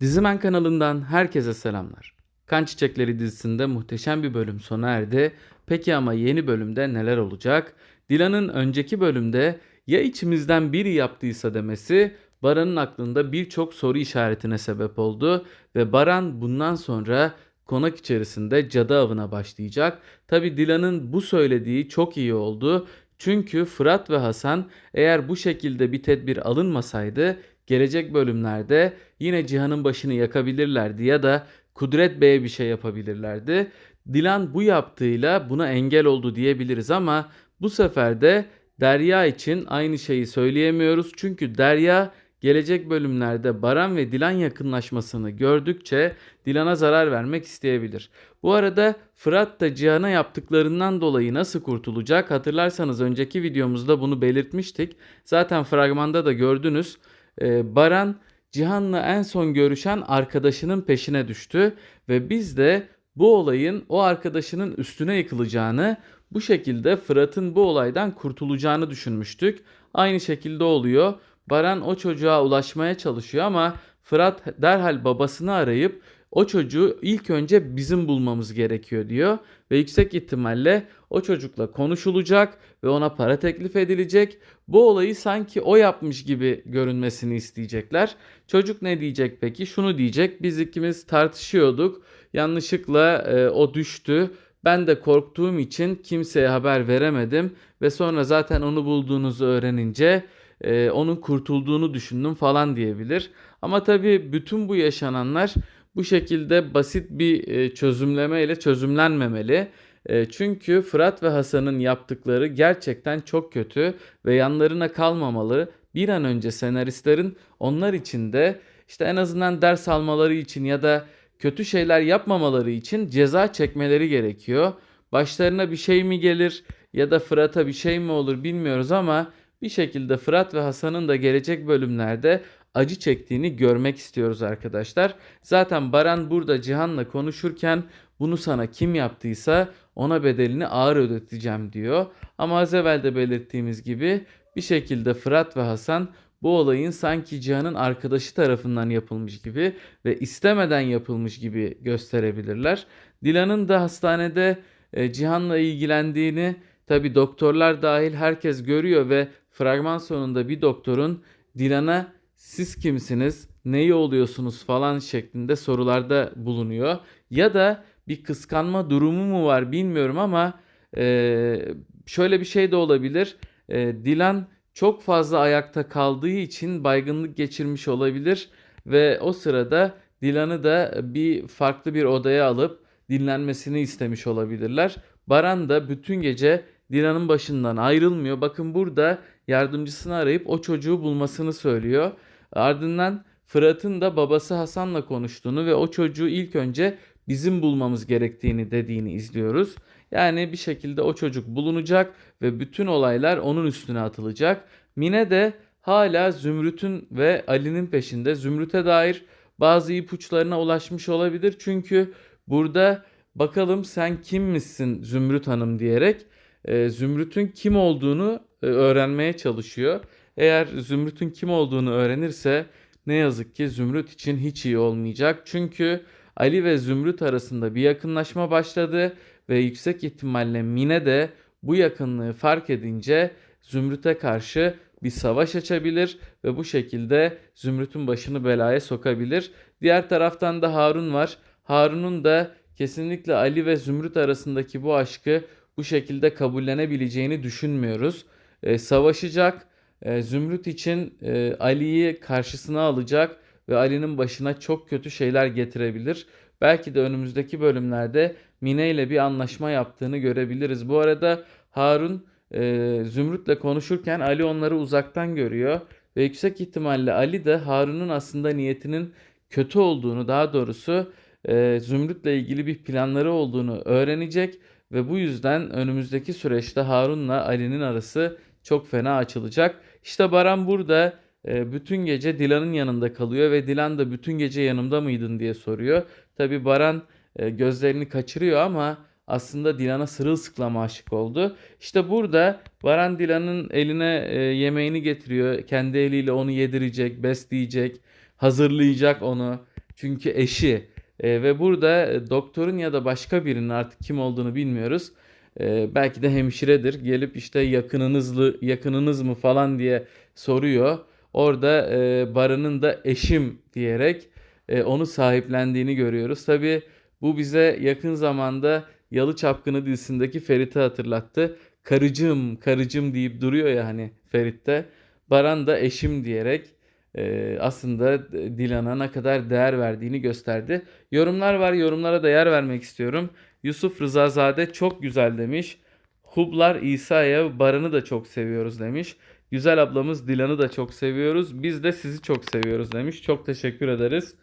Dizimen kanalından herkese selamlar. Kan Çiçekleri dizisinde muhteşem bir bölüm sona erdi. Peki ama yeni bölümde neler olacak? Dilan'ın önceki bölümde ya içimizden biri yaptıysa demesi Baran'ın aklında birçok soru işaretine sebep oldu ve Baran bundan sonra konak içerisinde cadı avına başlayacak. Tabi Dilan'ın bu söylediği çok iyi oldu. Çünkü Fırat ve Hasan eğer bu şekilde bir tedbir alınmasaydı gelecek bölümlerde yine Cihan'ın başını yakabilirlerdi ya da Kudret Bey'e bir şey yapabilirlerdi. Dilan bu yaptığıyla buna engel oldu diyebiliriz ama bu sefer de Derya için aynı şeyi söyleyemiyoruz. Çünkü Derya gelecek bölümlerde Baran ve Dilan yakınlaşmasını gördükçe Dilan'a zarar vermek isteyebilir. Bu arada Fırat da Cihan'a yaptıklarından dolayı nasıl kurtulacak? Hatırlarsanız önceki videomuzda bunu belirtmiştik. Zaten fragmanda da gördünüz. Ee, Baran Cihan'la en son görüşen arkadaşının peşine düştü ve biz de bu olayın o arkadaşının üstüne yıkılacağını, bu şekilde Fırat'ın bu olaydan kurtulacağını düşünmüştük. Aynı şekilde oluyor. Baran o çocuğa ulaşmaya çalışıyor ama Fırat derhal babasını arayıp o çocuğu ilk önce bizim bulmamız gerekiyor diyor ve yüksek ihtimalle o çocukla konuşulacak ve ona para teklif edilecek. Bu olayı sanki o yapmış gibi görünmesini isteyecekler. Çocuk ne diyecek peki? Şunu diyecek. Biz ikimiz tartışıyorduk. Yanlışlıkla e, o düştü. Ben de korktuğum için kimseye haber veremedim ve sonra zaten onu bulduğunuzu öğrenince e, onun kurtulduğunu düşündüm falan diyebilir. Ama tabii bütün bu yaşananlar bu şekilde basit bir e, çözümleme ile çözümlenmemeli. E, çünkü Fırat ve Hasan'ın yaptıkları gerçekten çok kötü ve yanlarına kalmamalı. Bir an önce senaristlerin onlar için de işte en azından ders almaları için ya da kötü şeyler yapmamaları için ceza çekmeleri gerekiyor. Başlarına bir şey mi gelir ya da Fırat'a bir şey mi olur bilmiyoruz ama bir şekilde Fırat ve Hasan'ın da gelecek bölümlerde acı çektiğini görmek istiyoruz arkadaşlar. Zaten Baran burada Cihan'la konuşurken bunu sana kim yaptıysa ona bedelini ağır ödeteceğim diyor. Ama az evvel de belirttiğimiz gibi bir şekilde Fırat ve Hasan bu olayın sanki Cihan'ın arkadaşı tarafından yapılmış gibi ve istemeden yapılmış gibi gösterebilirler. Dilan'ın da hastanede e, Cihan'la ilgilendiğini tabi doktorlar dahil herkes görüyor ve fragman sonunda bir doktorun Dilan'a siz kimsiniz, neyi oluyorsunuz falan şeklinde sorularda bulunuyor. Ya da bir kıskanma durumu mu var bilmiyorum ama e, şöyle bir şey de olabilir. E, Dilan çok fazla ayakta kaldığı için baygınlık geçirmiş olabilir ve o sırada Dilan'ı da bir farklı bir odaya alıp dinlenmesini istemiş olabilirler. Baran da bütün gece Dilan'ın başından ayrılmıyor. Bakın burada yardımcısını arayıp o çocuğu bulmasını söylüyor. Ardından Fırat'ın da babası Hasan'la konuştuğunu ve o çocuğu ilk önce bizim bulmamız gerektiğini dediğini izliyoruz. Yani bir şekilde o çocuk bulunacak ve bütün olaylar onun üstüne atılacak. Mine de hala Zümrüt'ün ve Ali'nin peşinde. Zümrüt'e dair bazı ipuçlarına ulaşmış olabilir. Çünkü burada bakalım sen kimmişsin Zümrüt Hanım diyerek e, Zümrüt'ün kim olduğunu e, öğrenmeye çalışıyor. Eğer Zümrüt'ün kim olduğunu öğrenirse ne yazık ki Zümrüt için hiç iyi olmayacak. Çünkü Ali ve Zümrüt arasında bir yakınlaşma başladı ve yüksek ihtimalle Mine de bu yakınlığı fark edince Zümrüt'e karşı bir savaş açabilir ve bu şekilde Zümrüt'ün başını belaya sokabilir. Diğer taraftan da Harun var. Harun'un da kesinlikle Ali ve Zümrüt arasındaki bu aşkı bu şekilde kabullenebileceğini düşünmüyoruz. E, savaşacak. E, Zümrüt için e, Ali'yi karşısına alacak ve Ali'nin başına çok kötü şeyler getirebilir. Belki de önümüzdeki bölümlerde Mine ile bir anlaşma yaptığını görebiliriz. Bu arada Harun e, Zümrüt'le konuşurken Ali onları uzaktan görüyor ve yüksek ihtimalle Ali de Harun'un aslında niyetinin kötü olduğunu daha doğrusu e, Zümrüt'le ilgili bir planları olduğunu öğrenecek ve bu yüzden önümüzdeki süreçte Harun'la Ali'nin arası çok fena açılacak. İşte Baran burada e, bütün gece Dilan'ın yanında kalıyor ve Dilan da bütün gece yanımda mıydın diye soruyor. Tabi Baran e, gözlerini kaçırıyor ama aslında Dilan'a sırılsıklam aşık oldu. İşte burada Baran Dilan'ın eline e, yemeğini getiriyor. Kendi eliyle onu yedirecek, besleyecek, hazırlayacak onu. Çünkü eşi ve burada doktorun ya da başka birinin artık kim olduğunu bilmiyoruz. E, belki de hemşiredir. Gelip işte yakınınızlı yakınınız mı falan diye soruyor. Orada e, Baran'ın da eşim diyerek e, onu sahiplendiğini görüyoruz. Tabii bu bize yakın zamanda Yalı Çapkını dizisindeki Ferit'i hatırlattı. Karıcığım, karıcığım deyip duruyor ya hani Ferit'te. Baran da eşim diyerek e, aslında Dilan'a ne kadar değer verdiğini gösterdi. Yorumlar var, yorumlara değer vermek istiyorum. Yusuf Rızazade çok güzel demiş. Hublar İsa'ya Baran'ı da çok seviyoruz demiş. Güzel ablamız Dilan'ı da çok seviyoruz. Biz de sizi çok seviyoruz demiş. Çok teşekkür ederiz.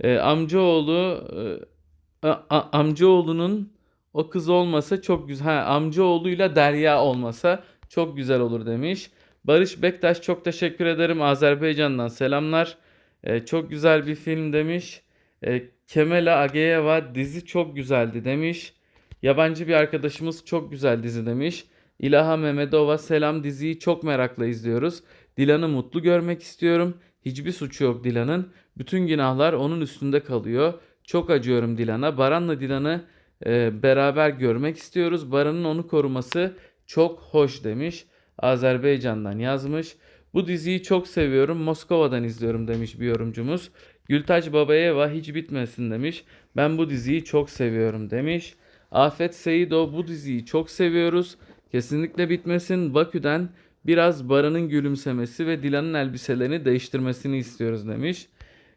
E, amcaoğlu e, a- amcaoğlunun o kız olmasa çok güzel. Ha, amcaoğluyla Derya olmasa çok güzel olur demiş. Barış Bektaş çok teşekkür ederim. Azerbaycan'dan selamlar. E, çok güzel bir film demiş. E, Kemela Ageyeva dizi çok güzeldi demiş. Yabancı bir arkadaşımız çok güzel dizi demiş. İlaha Mehmedova selam diziyi çok merakla izliyoruz. Dilan'ı mutlu görmek istiyorum. Hiçbir suçu yok Dilan'ın. Bütün günahlar onun üstünde kalıyor. Çok acıyorum Dilan'a. Baran'la Dilan'ı e, beraber görmek istiyoruz. Baran'ın onu koruması çok hoş demiş. Azerbaycan'dan yazmış. Bu diziyi çok seviyorum. Moskova'dan izliyorum demiş bir yorumcumuz. Gültaç Babayeva hiç bitmesin demiş. Ben bu diziyi çok seviyorum demiş. Afet Seido bu diziyi çok seviyoruz. Kesinlikle bitmesin. Bakü'den biraz Baran'ın gülümsemesi ve Dilan'ın elbiselerini değiştirmesini istiyoruz demiş.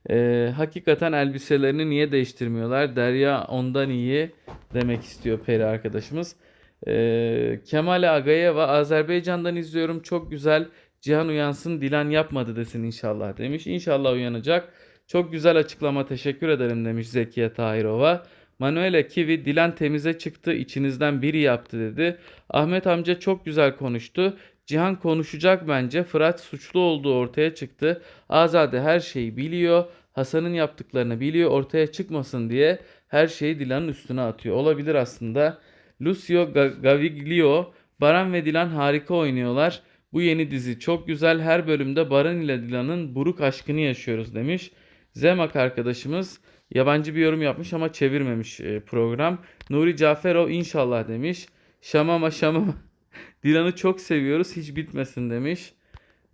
Ee, hakikaten elbiselerini niye değiştirmiyorlar? Derya ondan iyi demek istiyor Peri arkadaşımız. Ee, Kemal Agayeva Azerbaycan'dan izliyorum. Çok güzel. Cihan uyansın Dilan yapmadı desin inşallah demiş. İnşallah uyanacak. Çok güzel açıklama teşekkür ederim demiş Zekiye Tahirova. Manuela Kivi Dilan temize çıktı içinizden biri yaptı dedi. Ahmet amca çok güzel konuştu. Cihan konuşacak bence. Fırat suçlu olduğu ortaya çıktı. Azade her şeyi biliyor. Hasan'ın yaptıklarını biliyor. Ortaya çıkmasın diye her şeyi Dilan'ın üstüne atıyor. Olabilir aslında. Lucio Ga- Gaviglio, Baran ve Dilan harika oynuyorlar. Bu yeni dizi çok güzel. Her bölümde Baran ile Dilan'ın buruk aşkını yaşıyoruz demiş. Zemak arkadaşımız yabancı bir yorum yapmış ama çevirmemiş e, program. Nuri Caferov inşallah demiş. Şamama şamama. Dilan'ı çok seviyoruz hiç bitmesin demiş.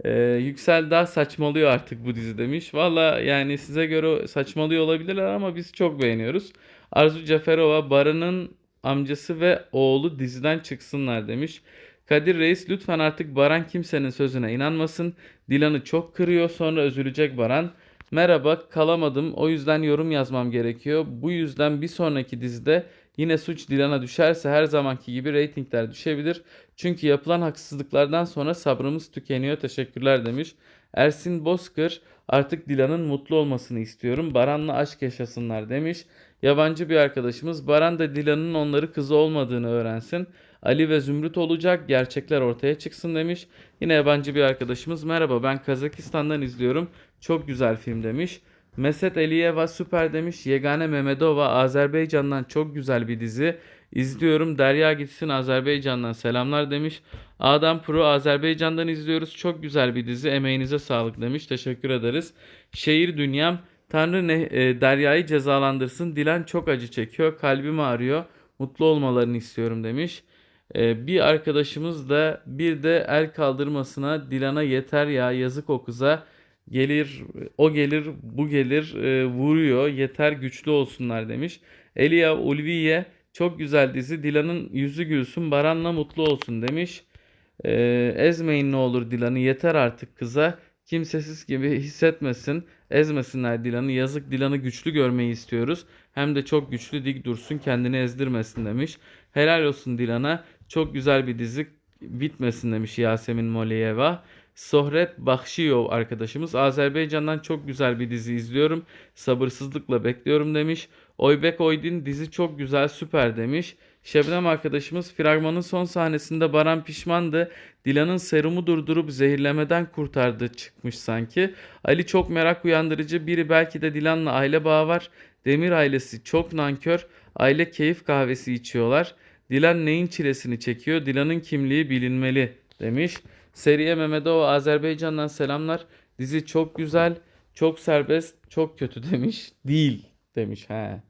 Ee, Yüksel daha saçmalıyor artık bu dizi demiş. Valla yani size göre saçmalıyor olabilirler ama biz çok beğeniyoruz. Arzu Caferova Baran'ın amcası ve oğlu diziden çıksınlar demiş. Kadir Reis lütfen artık Baran kimsenin sözüne inanmasın. Dilan'ı çok kırıyor sonra üzülecek Baran. Merhaba kalamadım o yüzden yorum yazmam gerekiyor. Bu yüzden bir sonraki dizide yine suç Dilan'a düşerse her zamanki gibi reytingler düşebilir. Çünkü yapılan haksızlıklardan sonra sabrımız tükeniyor. Teşekkürler demiş. Ersin Bozkır artık Dilan'ın mutlu olmasını istiyorum. Baran'la aşk yaşasınlar demiş. Yabancı bir arkadaşımız Baran da Dilan'ın onları kızı olmadığını öğrensin. Ali ve Zümrüt olacak gerçekler ortaya çıksın demiş. Yine yabancı bir arkadaşımız merhaba ben Kazakistan'dan izliyorum. Çok güzel film demiş. Meset Eliyeva süper demiş. Yegane Memedova Azerbaycan'dan çok güzel bir dizi. İzliyorum. Derya gitsin Azerbaycan'dan selamlar demiş. Adam Pro Azerbaycan'dan izliyoruz. Çok güzel bir dizi. Emeğinize sağlık demiş. Teşekkür ederiz. Şehir Dünyam Tanrı ne, e, Derya'yı cezalandırsın. Dilan çok acı çekiyor. Kalbim ağrıyor. Mutlu olmalarını istiyorum demiş. E, bir arkadaşımız da bir de el kaldırmasına Dilan'a yeter ya yazık o kıza. Gelir o gelir bu gelir e, vuruyor yeter güçlü olsunlar demiş. Elia Ulviye çok güzel dizi. Dilan'ın yüzü gülsün Baran'la mutlu olsun demiş. E, ezmeyin ne olur Dilan'ı yeter artık kıza. Kimsesiz gibi hissetmesin. Ezmesinler Dilan'ı. Yazık Dilan'ı güçlü görmeyi istiyoruz. Hem de çok güçlü dik dursun kendini ezdirmesin demiş. Helal olsun Dilan'a. Çok güzel bir dizi bitmesin demiş Yasemin Moliyeva. Sohret Bakşiyov arkadaşımız Azerbaycan'dan çok güzel bir dizi izliyorum. Sabırsızlıkla bekliyorum demiş. Oybek Oydin dizi çok güzel süper demiş. Şebnem arkadaşımız fragmanın son sahnesinde Baran pişmandı. Dilan'ın serumu durdurup zehirlemeden kurtardı çıkmış sanki. Ali çok merak uyandırıcı. Biri belki de Dilan'la aile bağı var. Demir ailesi çok nankör. Aile keyif kahvesi içiyorlar. Dilan neyin çilesini çekiyor? Dilan'ın kimliği bilinmeli demiş. Seriye Memedova Azerbaycan'dan selamlar. Dizi çok güzel. Çok serbest, çok kötü demiş. Değil demiş. He.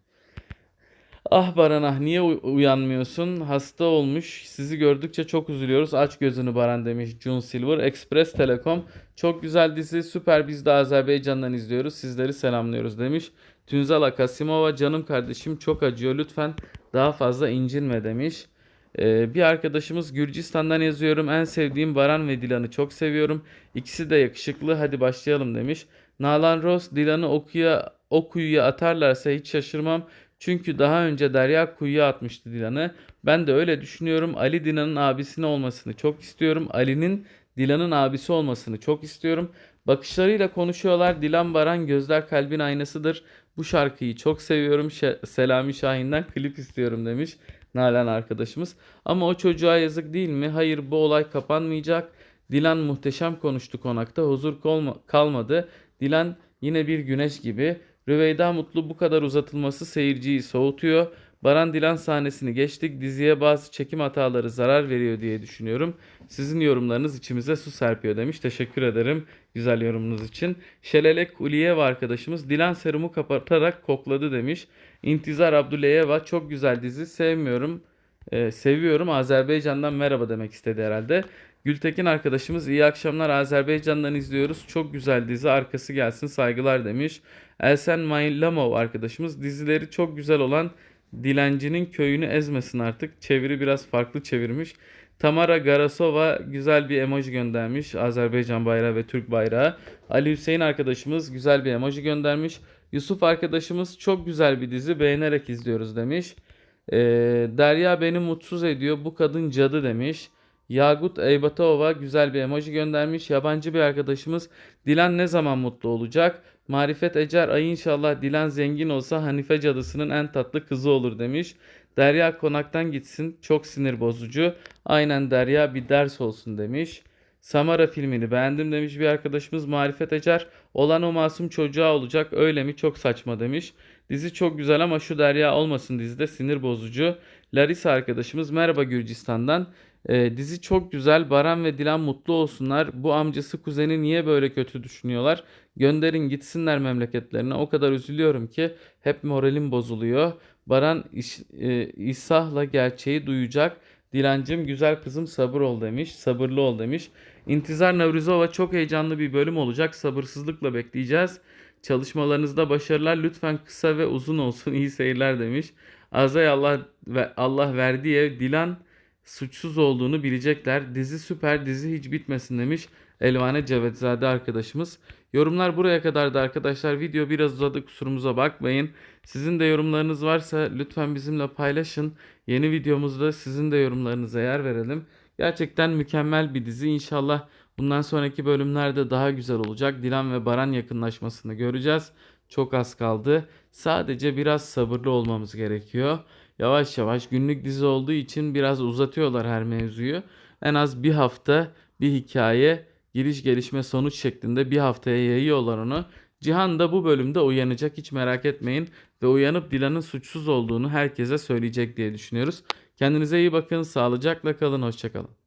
Ah Baran ah niye uy- uyanmıyorsun? Hasta olmuş. Sizi gördükçe çok üzülüyoruz. Aç gözünü Baran demiş Jun Silver. Express Telekom. Çok güzel dizi. Süper biz de Azerbaycan'dan izliyoruz. Sizleri selamlıyoruz demiş. Tünzala Kasimova canım kardeşim çok acıyor. Lütfen daha fazla incinme demiş. Ee, bir arkadaşımız Gürcistan'dan yazıyorum. En sevdiğim Baran ve Dilan'ı çok seviyorum. İkisi de yakışıklı. Hadi başlayalım demiş. Nalan Rose Dilan'ı okuya, o kuyuya atarlarsa hiç şaşırmam. Çünkü daha önce Derya kuyuya atmıştı Dilan'ı. Ben de öyle düşünüyorum. Ali Dilan'ın abisinin olmasını çok istiyorum. Ali'nin Dilan'ın abisi olmasını çok istiyorum. Bakışlarıyla konuşuyorlar. Dilan Baran gözler kalbin aynasıdır. Bu şarkıyı çok seviyorum. Şe- Selami Şahin'den klip istiyorum demiş Nalan arkadaşımız. Ama o çocuğa yazık değil mi? Hayır bu olay kapanmayacak. Dilan muhteşem konuştu konakta. Huzur kalmadı. Dilan yine bir güneş gibi. Rüveyda Mutlu bu kadar uzatılması seyirciyi soğutuyor. Baran Dilan sahnesini geçtik. Diziye bazı çekim hataları zarar veriyor diye düşünüyorum. Sizin yorumlarınız içimize su serpiyor demiş. Teşekkür ederim güzel yorumunuz için. Şelelek Uliyeva arkadaşımız Dilan serumu kapatarak kokladı demiş. İntizar Abdüleyeva çok güzel dizi sevmiyorum. Ee, seviyorum Azerbaycan'dan merhaba demek istedi herhalde. Gültekin arkadaşımız iyi akşamlar Azerbaycan'dan izliyoruz. Çok güzel dizi arkası gelsin saygılar demiş. Elsen Maylamov arkadaşımız dizileri çok güzel olan Dilencinin köyünü ezmesin artık. Çeviri biraz farklı çevirmiş. Tamara Garasova güzel bir emoji göndermiş. Azerbaycan bayrağı ve Türk bayrağı. Ali Hüseyin arkadaşımız güzel bir emoji göndermiş. Yusuf arkadaşımız çok güzel bir dizi beğenerek izliyoruz demiş. Ee, Derya beni mutsuz ediyor. Bu kadın cadı demiş. Yagut Eybatova güzel bir emoji göndermiş. Yabancı bir arkadaşımız Dilan ne zaman mutlu olacak? Marifet Ecer ay inşallah Dilan zengin olsa Hanife cadısının en tatlı kızı olur demiş. Derya konaktan gitsin çok sinir bozucu. Aynen Derya bir ders olsun demiş. Samara filmini beğendim demiş bir arkadaşımız Marifet Ecer. Olan o masum çocuğa olacak öyle mi çok saçma demiş. Dizi çok güzel ama şu Derya olmasın dizide sinir bozucu. Larissa arkadaşımız merhaba Gürcistan'dan. Ee, dizi çok güzel. Baran ve Dilan mutlu olsunlar. Bu amcası kuzeni niye böyle kötü düşünüyorlar? Gönderin gitsinler memleketlerine. O kadar üzülüyorum ki hep moralim bozuluyor. Baran iş, e, İsah'la gerçeği duyacak. Dilancım güzel kızım sabır ol demiş. Sabırlı ol demiş. İntizar Nevruzova çok heyecanlı bir bölüm olacak. Sabırsızlıkla bekleyeceğiz. Çalışmalarınızda başarılar. Lütfen kısa ve uzun olsun. İyi seyirler demiş. Azay Allah ve Allah verdiği ev Dilan suçsuz olduğunu bilecekler. Dizi süper, dizi hiç bitmesin demiş Elvane Cevetzade arkadaşımız. Yorumlar buraya kadardı arkadaşlar. Video biraz uzadı kusurumuza bakmayın. Sizin de yorumlarınız varsa lütfen bizimle paylaşın. Yeni videomuzda sizin de yorumlarınıza yer verelim. Gerçekten mükemmel bir dizi. İnşallah bundan sonraki bölümlerde daha güzel olacak. Dilan ve Baran yakınlaşmasını göreceğiz. Çok az kaldı. Sadece biraz sabırlı olmamız gerekiyor. Yavaş yavaş günlük dizi olduğu için biraz uzatıyorlar her mevzuyu. En az bir hafta bir hikaye giriş gelişme sonuç şeklinde bir haftaya yayıyorlar onu. Cihan da bu bölümde uyanacak hiç merak etmeyin ve uyanıp Dilan'ın suçsuz olduğunu herkese söyleyecek diye düşünüyoruz. Kendinize iyi bakın, sağlıcakla kalın, hoşçakalın.